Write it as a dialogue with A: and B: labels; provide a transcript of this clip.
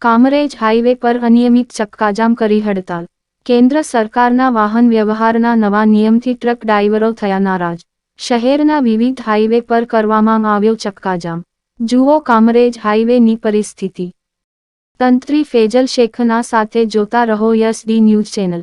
A: Kamrej highway પર અનિયમિત ચક્કાજામ કરી હડતાલ. કેન્દ્ર સરકારના વાહન વ્યવહારના નવા નિયમથી ટ્રક ડ્રાઈવરો થયા નારાજ. શહેરના વિવિધ હાઈવે પર કરવામાં આવ્યો ચક્કાજામ. જુઓ કામરેજ હાઈવેની પરિસ્થિતિ. તંત્રી ફેજલ શેખના સાથે જોતા રહો યસ ડી ન્યૂઝ ચેનલ.